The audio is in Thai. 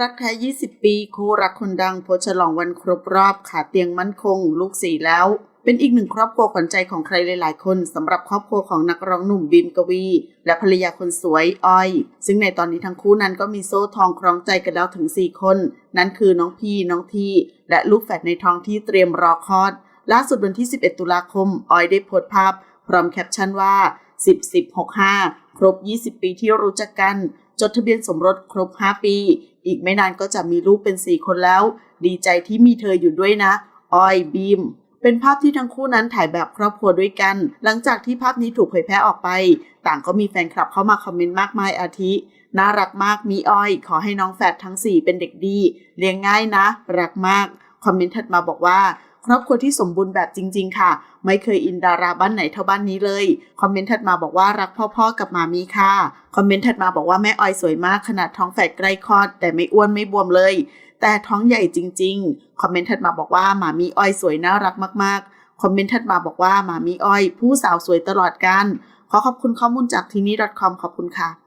รักแท้ 20 ปี คู่รักคนดังโพสฉลองวันครบรอบขาเตียงมั่นคง ลูกสี่แล้ว เป็นอีกหนึ่งครอบครัวขวัญใจของใครหลายๆ คนสำหรับครอบครัวของนักร้องหนุ่มบีมกวี และภรรยาคนสวยอ้อย ซึ่งในตอนนี้ทั้งคู่นั้นก็มีโซ่ทองคล้องใจกันแล้วถึง 4 คน นั่นคือน้องพี่น้องทีและลูกแฝดในท้องที่เตรียมรอคลอด ล่าสุดวันที่ 11 ตุลาคมออยได้โพสต์ภาพ พร้อมแคปชั่นว่า 10 10 65ครบ 20 ปีที่รู้จักกัน จดทะเบียนสมรสครบ 5 ปี อีกไม่นานก็จะมีลูกเป็น 4 คนแล้ว ดีใจที่มีเธออยู่ด้วยนะ ออยบีม เป็นภาพที่ทั้งคู่นั้นถ่ายแบบครอบครัวด้วยกัน หลังจากที่ภาพนี้ถูกเผยแพร่ออกไป ต่างก็มีแฟนคลับเข้ามาคอมเมนต์มากมายอาทิ น่ารักมากมีอ้อย ขอให้น้องแฝดทั้ง 4 เป็นเด็กดี เลี้ยงง่ายนะ รักมาก คอมเมนต์ถัดมาบอกว่า ครอบครัวที่สมบูรณ์แบบจริง ๆ ค่ะ ไม่เคยอินดาราบ้านไหนเท่าบ้านนี้เลย คอมเมนต์ถัดมาบอกว่ารักพ่อๆกับหมามีค่ะ คอมเมนต์ถัดมาบอกว่าแม่ออยสวยมากขนาดท้องแฝดใกล้คลอด แต่ไม่อ้วนไม่บวมเลย แต่ท้องใหญ่จริง ๆ คอมเมนต์ถัดมาบอกว่าหมามีอ้อยสวยน่ารักมากๆ คอมเมนต์ถัดมาบอกว่าหมามีอ้อย ผู้สาวสวยตลอดกาลขอขอบคุณข้อมูลจากทีนี้ .com ขอบคุณค่ะ